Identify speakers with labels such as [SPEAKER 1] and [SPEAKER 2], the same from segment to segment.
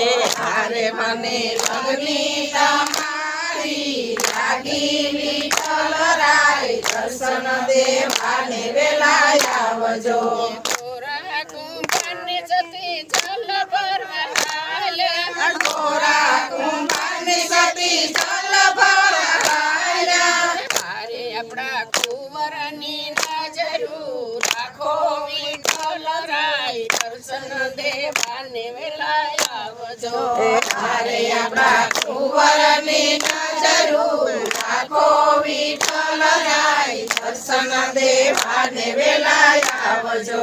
[SPEAKER 1] એ હારે મને લગની તમારી લાગી વિઠ્ઠલ રાય. દર્શન દેવાને વેલાય આવજો.
[SPEAKER 2] ગોરા કુંભારની જતી જલ ભરવા
[SPEAKER 1] સતી જલ ભરાયા
[SPEAKER 2] મારે આપણા કુંવરની નજરું રાખો રાય દર્શન દેવાને વેલાય આવજો.
[SPEAKER 1] હારે આપણા કુંવરની નજરું રાખો વિઠ્ઠલ રાય. દર્શન દેવાને વેલાય આવજો.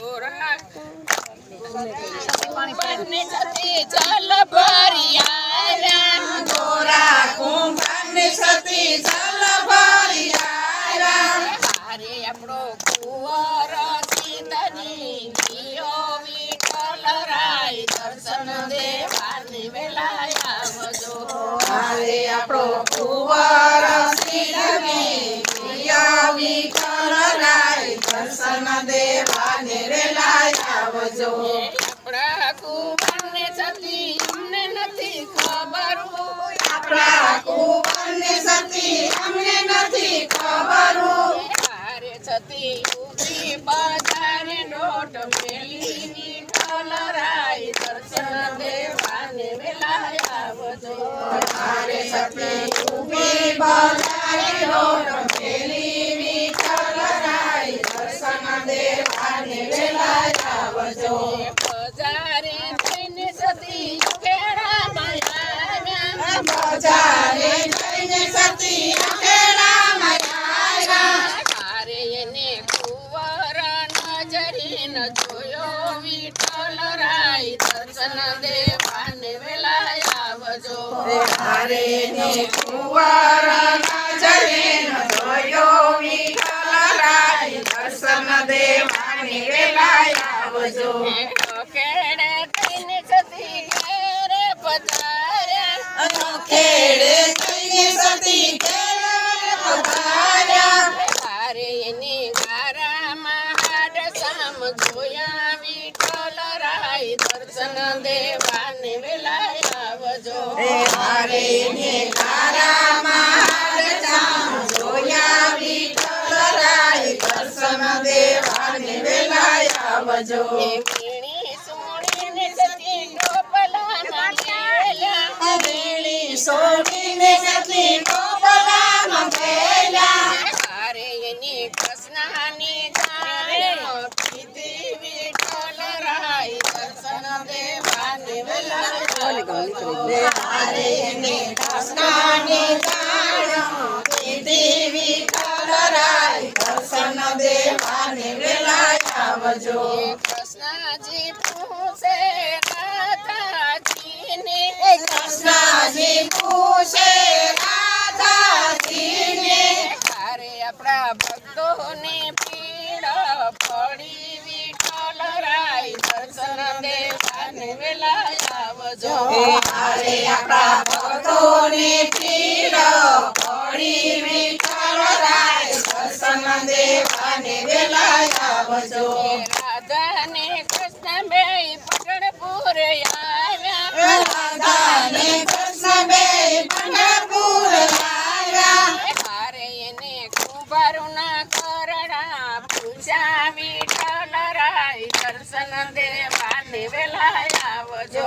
[SPEAKER 2] ગોરા કુંભારની સતી જલ ભરી દેવાને વેલાય આવજો
[SPEAKER 1] આપણા
[SPEAKER 2] કુંવરને સતી અમને નથી ખબર
[SPEAKER 1] આપણા કુંવરની સતી અમને નથી ખબર
[SPEAKER 2] મારે સતી ઊભી બજારે નોટ મેલી વિઠ્ઠલ રાય દર્શન દેવાને વેલાય આવજો
[SPEAKER 1] હારે સતી ઊભી બજારે લોટ મેલી વિઠ્ઠલ રાય. દર્શન દેવાને વેલાય આવજો
[SPEAKER 2] બજારે જઈને સતી ખેડામાં
[SPEAKER 1] બજારે જઈને સતી
[SPEAKER 2] જોયો વિઠ્ઠલ રાય દર્શન દેવાને વેલાય આવજો
[SPEAKER 1] હારે ને આવજો
[SPEAKER 2] સતી પધાર્યા
[SPEAKER 1] ખેડે જઈને સતી ઘેરે પધાર્યા
[SPEAKER 2] મારે એની ગારામાં હાડ સામ જોયા
[SPEAKER 1] હારે દર્શન દેવાને વેલાય આવજો
[SPEAKER 2] કૃષ્ણજી પૂછે રાધાજીને
[SPEAKER 1] કૃષ્ણજી પૂછે રાધાજીને
[SPEAKER 2] તારે આપણા ભક્તોને પીડ પડી વિઠ્ઠલ રાય દર્શન દેવાને વેલાય
[SPEAKER 1] એ હારે આપણા ભક્તોને પડી રાય દેવાને આવજો
[SPEAKER 2] કૃષ્ણ બે પટણપુર આવ્યા.
[SPEAKER 1] કૃષ્ણ બે
[SPEAKER 2] મારે એને કુંભારુના કરડા પૂછ્યા વિઠ્ઠલ રાય દર્શન દેવાને
[SPEAKER 1] વિઠ્ઠલ રાય દર્શન વેલાય આવજો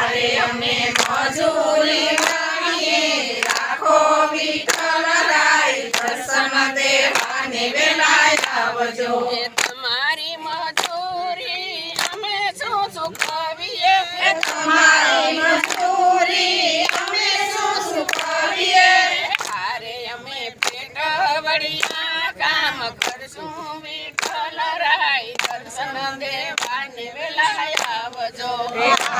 [SPEAKER 2] હારે
[SPEAKER 1] અમે મજૂરી કરીએ રાખો વિઠ્ઠલ રાય દર્શન દેવાને વેલાય આવજો
[SPEAKER 2] તમારી મજૂરી અમે શું સુખાવીએ?
[SPEAKER 1] તમારી મજૂરી અમે શું
[SPEAKER 2] અમે પેટ વળિયા કામ કરશું. વિઠ્ઠલ રાય દર્શન દેવાને વેલાય આવજો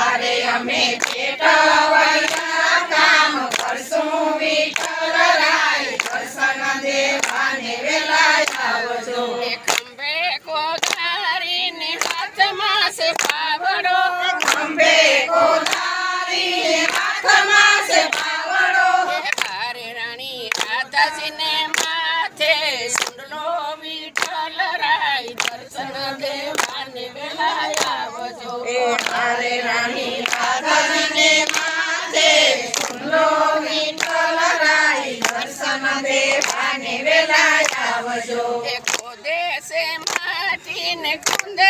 [SPEAKER 1] હારે અમે પેટવડિયા કામ કરશું વિઠ્ઠલ રાય દર્શન દેવાને વેલાય આવજો.
[SPEAKER 2] ખંભે કોદારીને હાથમાં છે પાવડો.
[SPEAKER 1] ખંભે કોદારી હાથમાં છે પાવડો.
[SPEAKER 2] હારે રાણી રાધાજીને માથે સુંડલો વિઠ્ઠલ રાય દર્શન દેવાને વેલાય
[SPEAKER 1] હારે રાણી રાધાજીને માથે સુંદરો દેવાને વેલા આવજો
[SPEAKER 2] ખોદે છે માટીને કુંદે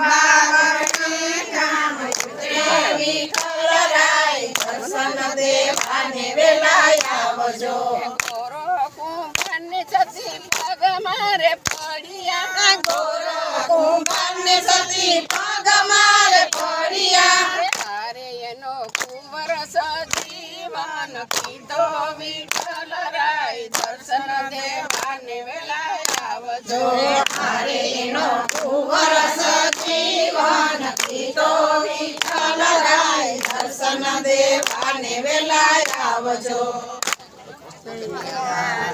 [SPEAKER 1] મારા
[SPEAKER 2] કુંભને પડ્યા.
[SPEAKER 1] ગોરો સતી પગ મારે પડ્યા.
[SPEAKER 2] હારે એનો કુંવર સજીવન કીધો વિઠ્ઠલ રાય દર્શન દેવાને વેલા આવજો
[SPEAKER 1] હારે એનો કુંવર સજીવન કીધો વિઠ્ઠલ રાય વેલાય આવજો.